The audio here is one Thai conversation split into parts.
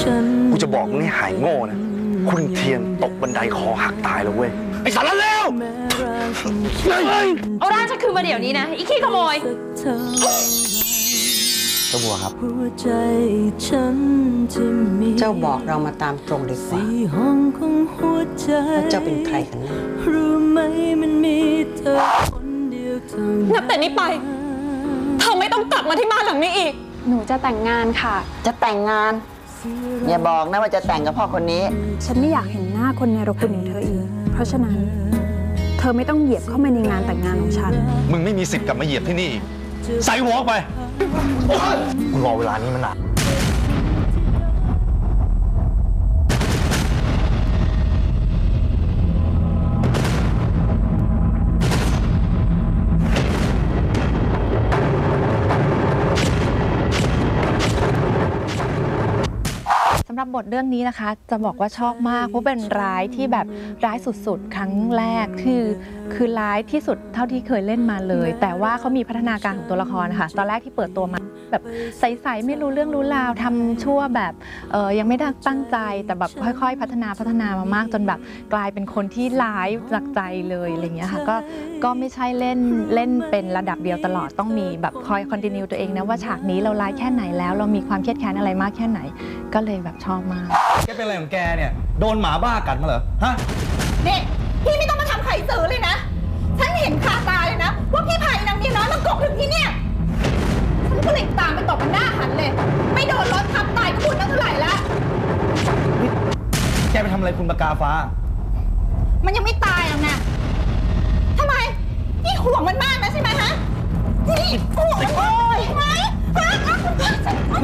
ฉันกูจะบอกมึงให้หายโง่นะ คุณเทียนตกบันไดคอหักตายแล้วเว้ย ไอ้สารเลวแม้รักของฉันเอาร่างฉันคืนมาเดี๋ยวนี้นะ อีขี้ขโมยสักเท่าเจ้าบัวครับหัวใจฉันที่มีเจ้าบอกเรามาตามตรงดีกว่าสี่ห้องของหัวใจว่าเจ้าเป็นใครกันแน่รู้ไหมมันมีเธอคนเดียวเท่านั้นนับแต่นี้ไปเธอไม่ต้องกลับมาที่บ้านหลังนี้อีก หนูจะแต่งงานค่ะ จะแต่งงาน อย่าบอกนะว่าจะแต่งกับพ่อคนนี้ ฉันไม่อยากเห็นหน้าคนในรคุณอย่างเธออีก เพราะฉะนั้น เธอไม่ต้องเหยียบเข้ามาในงานแต่งงานของฉัน มึงไม่มีสิทธิ์กลับมาเหยียบที่นี่อีก ใส่หัวออกไปกูรอเวลานี้มานาน รับบทเรื่องนี้นะคะ จะบอกว่าชอบมากเพราะเป็นร้ายที่แบบร้ายสุดๆ ครั้งแรกคือคือร้ายที่สุดเท่าที่เคยเล่นมาเลย แต่ว่าเขามีพัฒนาการของตัวละครนะคะตอนแรกที่เปิดตัวมาแบบใสๆไม่รู้เรื่องรู้ราวทำชั่วแบบเออยังไม่ได้ตั้งใจแต่แบบค่อยๆ พัฒนาพัฒนามามากจนแบบกลายเป็นคนที่ร้ายจากใจเลยอะไรอย่างเงี้ยค่ะก็ก็ไม่ใช่เล่นเล่นเป็นระดับเดียวตลอดต้องมีแบบคอยคอนติเนียตัวเองนะว่าฉากนี้เราร้ายแค่ไหนแล้ว เรามีความเครียดแค้นอะไรมากแค่ไหน ก็เลยแบบชอบมาก แกเป็นอะไรของแกเนี่ย โดนหมาบ้ากัดมาเหรอ ฮะ นี่พี่ไม่ต้องมาทำไข่สือเลยนะ ฉันเห็นคาตาเลยนะ ว่าพี่ไผ่นางเมียน้อยมากกถึงที่เนี่ย ฉันก็เลยตามไปตบมันหน้าหันเลย ไม่โดนรถทับตายคุณตั้งเท่าไหร่ละแกไปทำอะไรคุณปากกาฟ้า มันยังไม่ตายหรอกนะทำไม พี่ห่วงมันมากนะใช่ไหมฮะนี่ห่วงมันมากใช่ไหมฮะ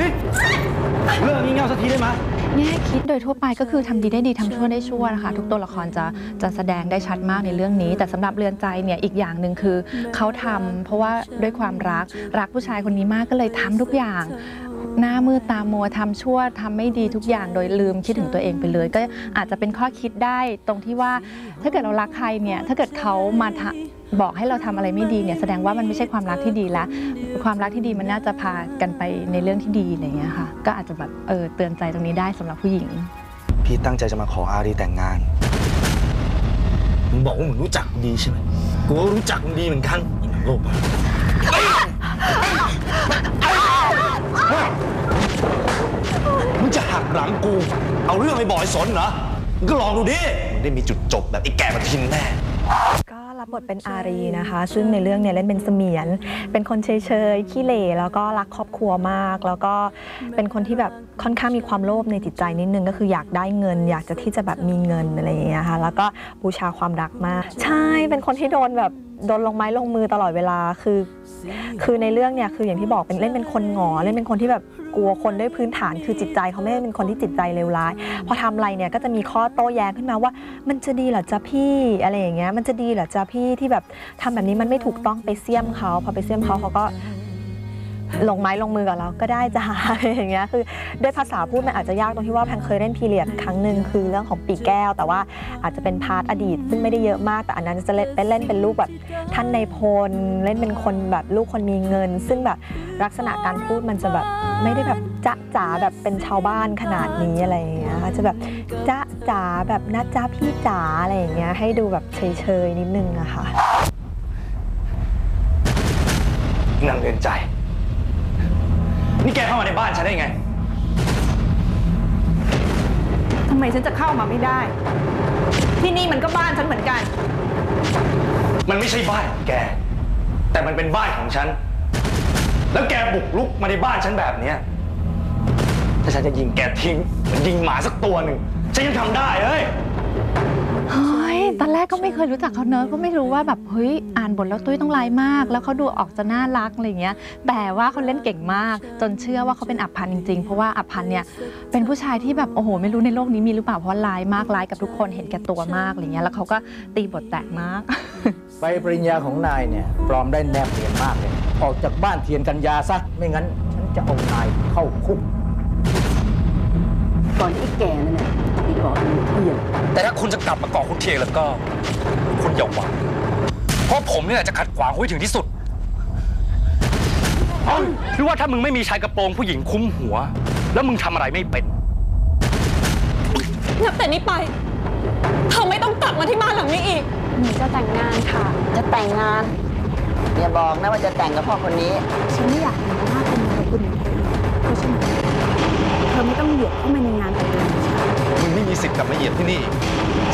นี่เรื่องนี้เง่าสักทีได้ไหมแง่คิดโดยทั่วไปก็คือทำดีได้ดีทำชั่วได้ชั่วนะคะทุกตัวละครจะจะแสดงได้ชัดมากในเรื่องนี้ แต่สำหรับเรือนใจเนี่ยอีกอย่างหนึ่งคือเขาทำเพราะว่าด้วยความรักรักผู้ชายคนนี้มากก็เลยทำทุกอย่างหน้ามืดตามัวทำชั่วทำไม่ดีทุกอย่างโดยลืมคิดถึงตัวเองไปเลย ก็อาจจะเป็นข้อคิดได้ตรงที่ว่าถ้าเกิดเรารักใครเนี่ยถ้าเกิดเขามาทะ บอกให้เราทำอะไรไม่ดีเนี่ยแสดงว่ามันไม่ใช่ความรักที่ดีแล้วความรักที่ดีมันน่าจะพากันไปในเรื่องที่ดีอะไรอย่างเงี้ยค่ะ ก็อาจจะแบบเออเตือนใจตรงนี้ได้สำหรับผู้หญิง พี่ตั้งใจจะมาขออารีแต่งงานมึงบอกว่ามึงรู้จักมึงดีใช่ไหมกูก็รู้จักมึงดีเหมือนกันอีนังโลกมึงจะหักหลังกู เอาเรื่องไอ้บอยสนเหรอมึงก็ลองดูดิมึงได้มีจุดจบแบบไอ้แก่มาทินแน่ รับบทเป็นอารีนะคะ ซึ่งในเรื่องเนี่ยเล่นเป็นเสมียน เป็นคนเฉยๆขี้เหร่แล้วก็รักครอบครัวมาก แล้วก็เป็นคนที่แบบค่อนข้างมีความโลภในจิตใจนิดนึงก็คืออยากได้เงิน อยากจะที่จะแบบมีเงินอะไรอย่างเงี้ยค่ะแล้วก็บูชาความรักมาก ใช่เป็นคนที่โดนแบบโดนลงไม้ลงมือตลอดเวลาคือ คือในเรื่องเนี่ยคืออย่างที่บอกเป็นเล่นเป็นคนหงอเล่นเป็นคนที่แบบ กลัวคนด้วยพื้นฐานคือจิตใจเขาไม่ได้เป็นคนที่จิตใจเลวร้าย พอทำอะไรเนี่ยก็จะมีข้อโต้แย้งขึ้นมาว่า มันจะดีเหรอจ๊ะพี่อะไรอย่างเงี้ยมันจะดีเหรอจ๊ะพี่ที่แบบทำแบบนี้มันไม่ถูกต้องไปเสี่ยมเขาพอไปเสี่ยมเขาเขาก็ลงไม้ลงมือกับเราก็ได้จ้าอะไรอย่างเงี้ยคือด้วยภาษาพูดมันอาจจะยากตรงที่ว่าแพงเคยเล่นพีเรียดครั้งหนึ่งคือเรื่องของปีแก้ว แต่ว่าอาจจะเป็นพาร์ทอดีต ซึ่งไม่ได้เยอะมากแต่อันนั้นจะเล่นเป็นเล่นเป็นลูกแบบท่านในพลเล่นเป็นคนแบบลูกคนมีเงิน ซึ่งแบบลักษณะการพูดมันจะแบบ ไม่ได้แบบจ๊ะจ๋าแบบเป็นชาวบ้านขนาดนี้อะไรอย่างเงี้ยค่ะจะแบบจ๊ะจ๋าแบบนะจ๊ะพี่จ๋าอะไรอย่างเงี้ยให้ดูแบบเฉยๆนิดนึงอะค่ะนางเรียนใจ นี่แกเข้ามาในบ้านฉันได้ไง ทำไมฉันจะเข้ามาไม่ได้ ที่นี่มันก็บ้านฉันเหมือนกัน มันไม่ใช่บ้านของแก แต่มันเป็นบ้านของฉัน แล้วแกบุกลุกมาในบ้านฉันแบบเนี้ยถ้าฉันจะยิงแกทิ้งเหมันยิงหมาสักตัวหนึ่งฉันยังทำได้เฮ้ย เฮ้ยตอนแรกก็ไม่เคยรู้จักเขาเนอะก็ไม่รู้ว่าแบบเฮ้ยอ่านบทแล้วตุ้ยต้องร้ายมาก แล้วเขาดูออกจะน่ารักอะไรอย่างเงี้ย แต่ว่าเขาเล่นเก่งมาก จนเชื่อว่าเขาเป็นอับพันธ์จริงๆ เพราะว่าอับพันธ์เนี่ยเป็นผู้ชายที่แบบโอ้โหไม่รู้ในโลกนี้มีหรือเปล่าเพราะว่าร้ายมากร้ายกับทุกคนเห็นแก่ตัวมากอะไรเงี้ยแล้วเขาก็ตีบทแตกมาก ใบปริญญาของนายเนี่ยปลอมได้แนบเนียนมากเลย ออกจากบ้านเทียนกัญญาซะ ไม่งั้น ฉันจะเอานายเข้าคุก ก่อนที่แกนั่นแหละที่ก่อเรื่องเที่ยงแต่ถ้าคุณจะกลับมาเกาะคุณเทียงแล้วก็ คุณอย่าหวัง เพราะผมเนี่ยจะขัดขวางคุณให้ถึงที่สุดหรือว่าถ้ามึงไม่มีชายกระโปรงผู้หญิงคุ้มหัว แล้วมึงทำอะไรไม่เป็น นับแต่นี้ไป เธอไม่ต้องกลับมาที่บ้านหลังนี้อีกหนูจะแต่งงานค่ะ จะแต่งงาน อย่าบอกนะว่าจะแต่งกับพ่อคนนี้ ฉันไม่อยากเห็นหน้าคนในรคุณของเธออีกเพราะฉะนั้นเธอไม่ต้องเหยียบเข้ามาในงานแต่งงานของฉันมึงไม่มีสิทธิ์กลับมาเหยียบที่นี่อีก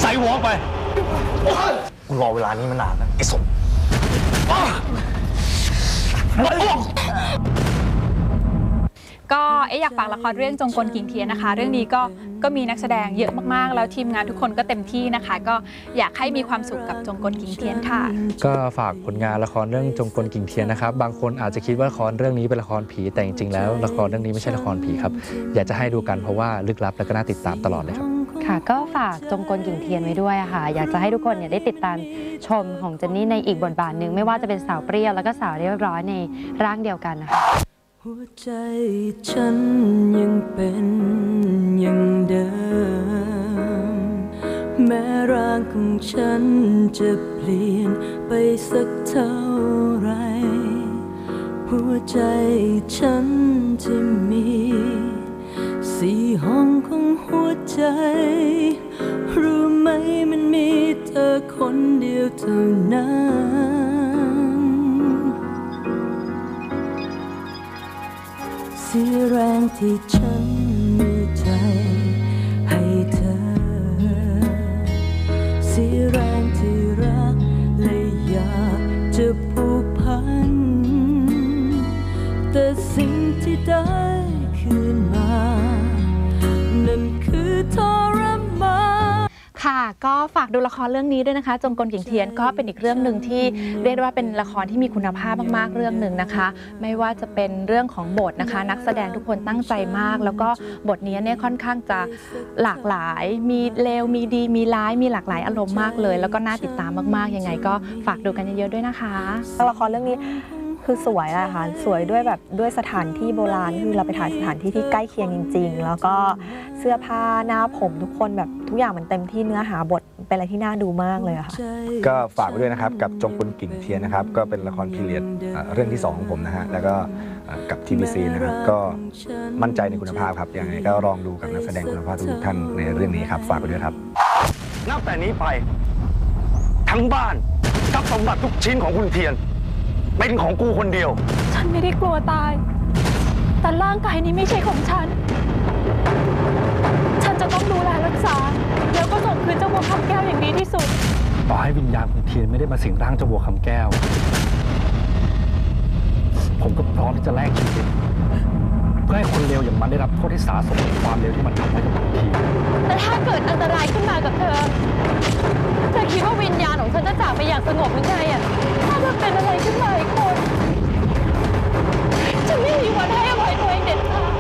ใส่หัวออกไปกูรอเวลานี้มานานแล้วไอ้สมอ้าวอ้าวก็ เอ๊ะอยากฝากละครเรื่องจงกลกิ่งเทียนนะคะ เรื่องนี้ก็ก็มีนักแสดงเยอะมากๆ แล้วทีมงานทุกคนก็เต็มที่นะคะ ก็อยากให้มีความสุขกับจงกลกิ่งเทียนค่ะ ก็ฝากผลงานละครเรื่องจงกลกิ่งเทียนนะครับ บางคนอาจจะคิดว่าละครเรื่องนี้เป็นละครผีแต่จริงๆแล้วละครเรื่องนี้ไม่ใช่ละครผีครับอยากจะให้ดูกันเพราะว่าลึกลับและก็น่าติดตามตลอดเลยครับค่ะก็ฝากจงกลกิ่งเทียนไว้ด้วยอะค่ะ อยากจะให้ทุกคนเนี่ยได้ติดตามชมของเจนนี่ในอีกบทบาทหนึ่งไม่ว่าจะเป็นสาวเปรี้ยวแล้วก็สาวเรียบร้อยในร่างเดียวกันนะคะ หัวใจฉันยังเป็นอย่างเดิม แม้ร่างของฉันจะเปลี่ยนไปสักเท่าไร หัวใจฉันที่มี สี่ห้องของหัวใจ รู้ไหมมันมีเธอคนเดียวเท่านั้น ที่แรงที่ฉันมี ก็ฝากดูละครเรื่องนี้ด้วยนะคะ จงกลกิ่งเทียนก็เป็นอีกเรื่องหนึ่งที่เรียกได้ว่าเป็นละครที่มีคุณภาพมากๆเรื่องหนึ่งนะคะ ไม่ว่าจะเป็นเรื่องของบทนะคะ นักแสดงทุกคนตั้งใจมาก แล้วก็บทนี้เนี่ยค่อนข้างจะหลากหลาย มีเลวมีดี มีร้ายมีหลากหลายอารมณ์มากเลย แล้วก็น่าติดตามมากๆยังไง ก็ฝากดูกันเยอะๆด้วยนะคะละครเรื่องนี้ คือสวยอะค่ะสวยด้วยแบบด้วยสถานที่โบราณคือเราไปถ่ายสถานที่ที่ใกล้เคียงจริง ๆ แล้วก็เสื้อผ้าหน้าผมทุกคนแบบทุกอย่างมันเต็มที่เนื้อหาบทเป็นอะไรที่น่าดูมากเลยอะค่ะ ก็ฝากไว้ด้วยนะครับกับจงกลกิ่งเทียนนะครับ ก็เป็นละครพีเรียดเอ่อเรื่องที่ 2 ของผมนะฮะ แล้วก็เอ่อกับ TBC นะครับ ก็มั่นใจในคุณภาพครับยังไงก็ลองดูกับนักแสดงคุณภาพทุกๆท่านในเรื่องนี้ครับ ฝากไว้ด้วยครับนับแต่นี้ไป ทั้งบ้านทรัพย์สมบัติทุกชิ้นของคุณเทียน เป็นของกูคนเดียว ฉันไม่ได้กลัวตาย แต่ร่างกายนี้ไม่ใช่ของฉัน ฉันจะต้องดูแลรักษา แล้วก็ส่งคืนเจ้าบัวคำแก้วอย่างดีที่สุด ต่อให้วิญญาณของเทียนไม่ได้มาสิงร่างเจ้าบัวคำแก้ว ผมก็พร้อมที่จะแลกชีวิตเพื่อให้คนเลวอย่างมันได้รับโทษที่สาสมกับความเลวที่มันทำไว้กับผมทีแต่ถ้าเกิดอันตรายขึ้นมากับเธอเธอคิด วิญญาณของฉันจะจากไปอย่างสงบหรือไงอะ ถ้าเธอเป็นอะไรขึ้นมาอีกคน ฉันไม่มีวันให้อภัยตัวเองเด็ดขาด